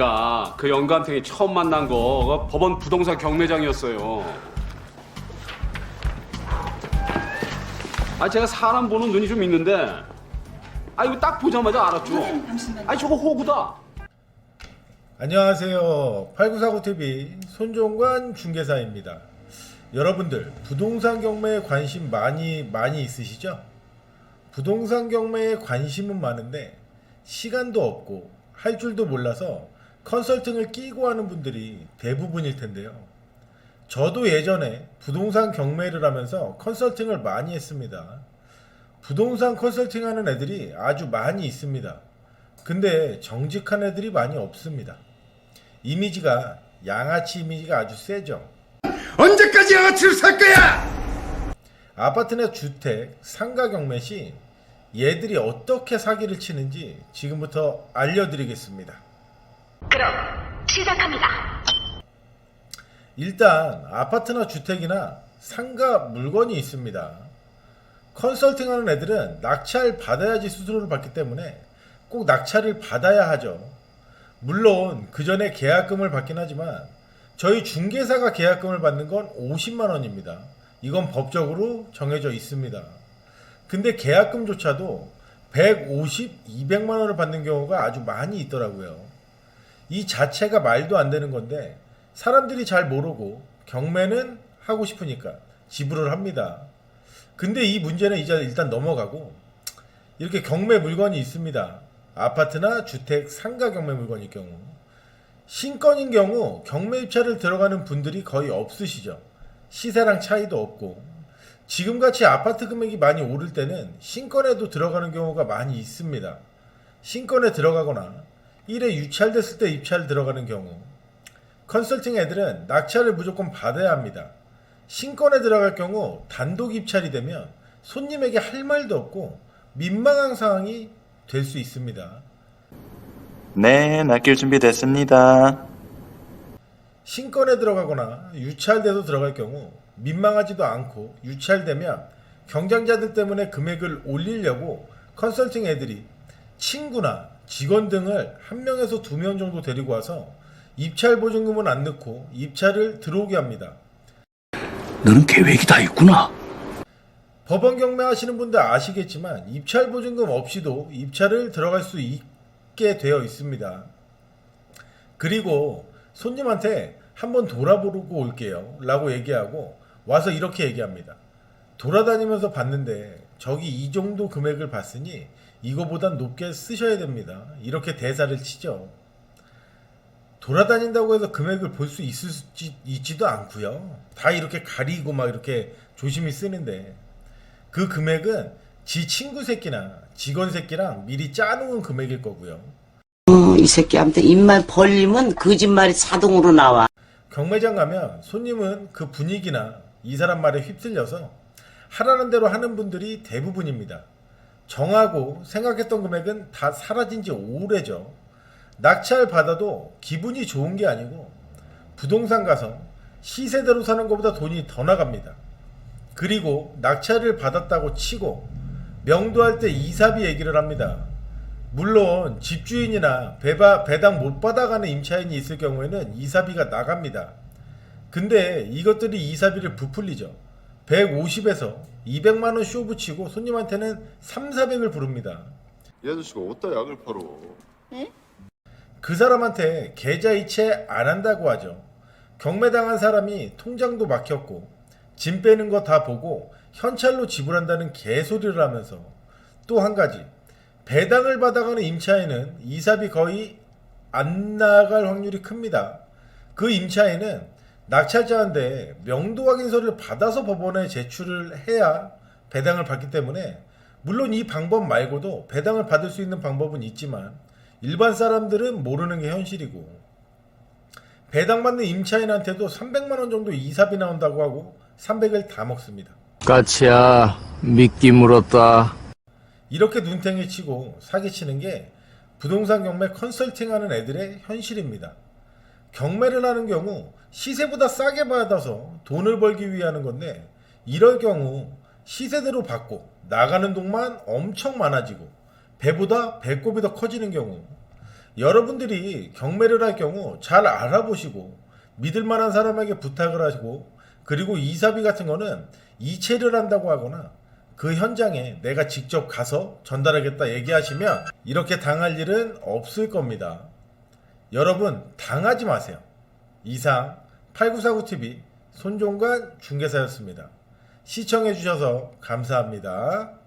제가 그 영감탱이 처음 만난 거그 법원 부동산 경매장이었어요. 아 제가 사람 보는 눈이 좀 있는데 아 이거 딱 보자마자 알았죠. 아 저거 호구다. 안녕하세요. 8949TV 손종관 중개사입니다. 여러분들 부동산 경매에 관심 많이 많이 있으시죠? 부동산 경매에 관심은 많은데 시간도 없고 할 줄도 몰라서 컨설팅을 끼고 하는 분들이 대부분일 텐데요. 저도 예전에 부동산 경매를 하면서 컨설팅을 많이 했습니다. 부동산 컨설팅 하는 애들이 아주 많이 있습니다. 근데 정직한 애들이 많이 없습니다. 이미지가 양아치 이미지가 아주 세죠. 언제까지 양아치를 살 거야? 아파트나 주택, 상가 경매 시 얘들이 어떻게 사기를 치는지 지금부터 알려드리겠습니다. 그럼 시작합니다. 일단 아파트나 주택이나 상가 물건이 있습니다. 컨설팅하는 애들은 낙찰 받아야지 수수료를 받기 때문에 꼭 낙찰을 받아야 하죠. 물론 그 전에 계약금을 받긴 하지만 저희 중개사가 계약금을 받는 건 50만 원입니다. 이건 법적으로 정해져 있습니다. 근데 계약금조차도 150, 200만 원을 받는 경우가 아주 많이 있더라고요. 이 자체가 말도 안 되는 건데 사람들이 잘 모르고 경매는 하고 싶으니까 지불을 합니다. 근데 이 문제는 이제 일단 넘어가고 이렇게 경매 물건이 있습니다. 아파트나 주택 상가 경매 물건일 경우 신건인 경우 경매 입찰을 들어가는 분들이 거의 없으시죠. 시세랑 차이도 없고 지금같이 아파트 금액이 많이 오를 때는 신건에도 들어가는 경우가 많이 있습니다. 신건에 들어가거나 1회 유찰됐을 때 입찰 들어가는 경우 컨설팅 애들은 낙찰을 무조건 받아야 합니다. 신건에 들어갈 경우 단독 입찰이 되면 손님에게 할 말도 없고 민망한 상황이 될 수 있습니다. 네, 낚일 준비 됐습니다. 신건에 들어가거나 유찰돼서 들어갈 경우 민망하지도 않고 유찰되면 경쟁자들 때문에 금액을 올리려고 컨설팅 애들이 친구나 직원 등을 한 명에서 두 명 정도 데리고 와서 입찰 보증금은 안 넣고 입찰을 들어오게 합니다. 너는 계획이 다 있구나. 법원 경매 하시는 분들 아시겠지만 입찰 보증금 없이도 입찰을 들어갈 수 있게 되어 있습니다. 그리고 손님한테 한번 돌아보고 올게요. 라고 얘기하고 와서 이렇게 얘기합니다. 돌아다니면서 봤는데 저기 이 정도 금액을 봤으니 이거보단 높게 쓰셔야 됩니다. 이렇게 대사를 치죠. 돌아다닌다고 해서 금액을 볼 수 있을지 있지도 않고요. 다 이렇게 가리고 막 이렇게 조심히 쓰는데 그 금액은 지 친구 새끼나 직원 새끼랑 미리 짜놓은 금액일 거고요. 어, 이 새끼한테 입만 벌리면 거짓말이 자동으로 나와. 경매장 가면 손님은 그 분위기나 이 사람 말에 휩쓸려서 하라는 대로 하는 분들이 대부분입니다. 정하고 생각했던 금액은 다 사라진 지 오래죠. 낙찰 받아도 기분이 좋은 게 아니고 부동산 가서 시세대로 사는 것보다 돈이 더 나갑니다. 그리고 낙찰을 받았다고 치고 명도할 때 이사비 얘기를 합니다. 물론 집주인이나 배바, 배당 못 받아가는 임차인이 있을 경우에는 이사비가 나갑니다. 근데 이것들이 이사비를 부풀리죠. 150에서 200만 원쇼 붙이고 손님한테는 3, 400을 부릅니다. 이 아저씨가 어디다 약을 팔어? 그 사람한테 계좌 이체 안 한다고 하죠. 경매당한 사람이 통장도 막혔고 짐 빼는 거 다 보고 현찰로 지불한다는 개소리를 하면서 또 한 가지 배당을 받아가는 임차인은 이사비 거의 안 나갈 확률이 큽니다. 그 임차인은 낙찰자한테 명도 확인서를 받아서 법원에 제출을 해야 배당을 받기 때문에 물론 이 방법 말고도 배당을 받을 수 있는 방법은 있지만 일반 사람들은 모르는 게 현실이고 배당받는 임차인한테도 300만 원 정도 이사비 나온다고 하고 300을 다 먹습니다. 까치야 미끼 물었다. 이렇게 눈탱이 치고 사기치는 게 부동산 경매 컨설팅 하는 애들의 현실입니다. 경매를 하는 경우 시세보다 싸게 받아서 돈을 벌기 위해 하는 건데 이럴 경우 시세대로 받고 나가는 돈만 엄청 많아지고 배보다 배꼽이 더 커지는 경우 여러분들이 경매를 할 경우 잘 알아보시고 믿을 만한 사람에게 부탁을 하시고 그리고 이사비 같은 거는 이체를 한다고 하거나 그 현장에 내가 직접 가서 전달하겠다 얘기하시면 이렇게 당할 일은 없을 겁니다. 여러분 당하지 마세요. 이상 8949TV 손종관 중개사였습니다. 시청해 주셔서 감사합니다.